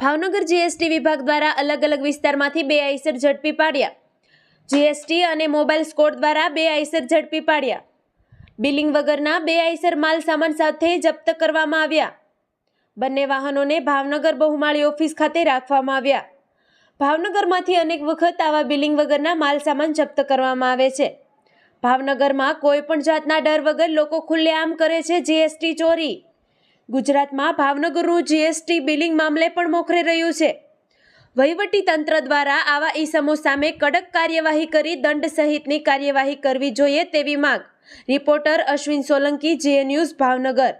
Bhavnagar GST વિભાગ દ્વારા અલગ અલગ વિસ્તારમાંથી બે આઈસર ઝડપી પાડ્યા. જીએસટી અને મોબાઈલ સ્કોડ દ્વારા બે આઈસર ઝડપી પાડ્યા. બિલિંગ વગરના બે આઈસર માલ સામાન સાથે જપ્ત કરવામાં આવ્યા. બંને વાહનોને ભાવનગર બહુમાળી ઓફિસ ખાતે રાખવામાં આવ્યા. ભાવનગરમાંથી અનેક વખત આવા બિલિંગ વગરના માલ સામાન જપ્ત કરવામાં આવે છે. ભાવનગરમાં કોઈ પણ જાતના ડર વગર લોકો ખુલ્લેઆમ કરે છે જીએસટી ચોરી. ગુજરાતમાં ભાવનગરનું જીએસટી બિલિંગ મામલે પણ મોખરે રહ્યું છે. વહીવટી તંત્ર દ્વારા આવા ઈસમો સામે કડક કાર્યવાહી કરી દંડ સહિતની કાર્યવાહી કરવી જોઈએ તેવી માંગ. રિપોર્ટર અશ્વિન સોલંકી જીએ ન્યૂઝ ભાવનગર.